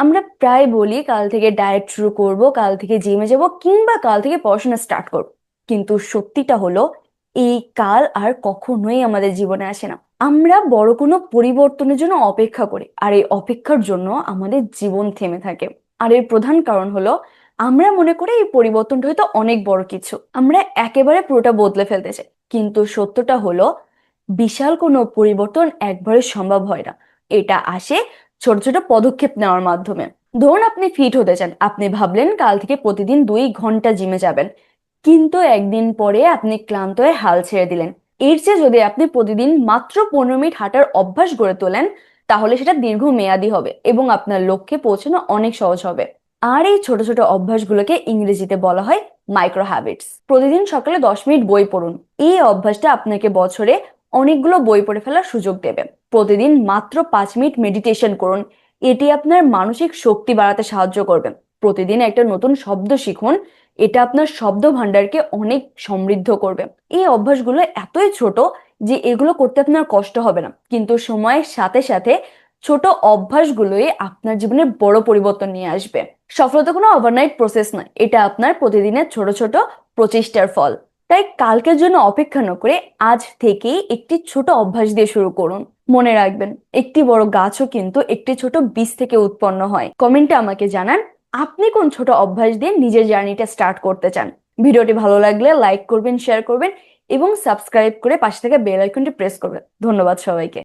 আমরা প্রায় বলি কাল থেকে ডায়েট শুরু করব, কাল থেকে জিমে যাব কিংবা কাল থেকে পড়াশোনা স্টার্ট করব। কিন্তু সত্যিটা হলো, এই কাল আর কখনোই আমাদের জীবনে আসে না। আমরা বড় কোনো পরিবর্তনের জন্য অপেক্ষা করি, আর এই অপেক্ষার জন্য আমাদের জীবন থেমে থাকে। আর এর প্রধান কারণ হলো, আমরা মনে করি এই পরিবর্তনটা হয়তো অনেক বড় কিছু। আমরা একেবারে পুরোটা বদলে ফেলতে চাই। কিন্তু সত্যটা হলো, বিশাল কোনো পরিবর্তন একবারে সম্ভব হয় না। এটা আসে ছোট ছোট পদক্ষেপ নেওয়ার মাধ্যমে। ধরুন আপনি ফিট হতে চান। আপনি ভাবলেন কাল থেকে প্রতিদিন দুই ঘণ্টা জিমে যাবেন। কিন্তু একদিন পরে আপনি ক্লান্ত হয়ে হাল ছেড়ে দিলেন। এর চেয়ে যদি আপনি প্রতিদিন মাত্র পনেরো মিনিট হাঁটার অভ্যাস গড়ে তোলেন, তাহলে সেটা দীর্ঘ দীর্ঘমেয়াদী হবে এবং আপনার লক্ষ্যে পৌঁছানো অনেক সহজ হবে। আর এই ছোট ছোট অভ্যাসগুলোকে ইংরেজিতে বলা হয় মাইক্রো হ্যাবিটস প্রতিদিন সকালে দশ মিনিট বই পড়ুন। এই অভ্যাসটা আপনাকে বছরে অনেকগুলো বই পড়ে ফেলার সুযোগ দেবে। প্রতিদিন মাত্র পাঁচ মিনিট মেডিটেশন করুন। এটি আপনার মানসিক শক্তি বাড়াতে সাহায্য করবে। প্রতিদিন একটা নতুন শব্দ শিখুন। এটা আপনার শব্দ ভান্ডারকে অনেক সমৃদ্ধ করবে। এই অভ্যাসগুলো এতই ছোট যে এগুলো করতে আপনার কষ্ট হবে না। কিন্তু সময়ের সাথে সাথে ছোট অভ্যাসগুলোই আপনার জীবনে বড় পরিবর্তন নিয়ে আসবে। সফলতা কোনো ওভারনাইট প্রসেস নয়। এটা আপনার প্রতিদিনের ছোট ছোট প্রচেষ্টার ফল। তাই কালকের জন্য অপেক্ষা না করে আজ থেকে একটি ছোট অভ্যাস দিয়ে শুরু করুন। মনে রাখবেন, একটি বড় গাছও কিন্তু একটি ছোট বীজ থেকে উৎপন্ন হয়। কমেন্টে আমাকে জানান, আপনি কোন ছোট অভ্যাস দিয়ে নিজের জার্নিটা স্টার্ট করতে চান? ভিডিওটি ভালো লাগলে লাইক করবেন, শেয়ার করবেন এবং সাবস্ক্রাইব করে পাশে থেকে বেল আইকনটি প্রেস করবেন। ধন্যবাদ সবাইকে।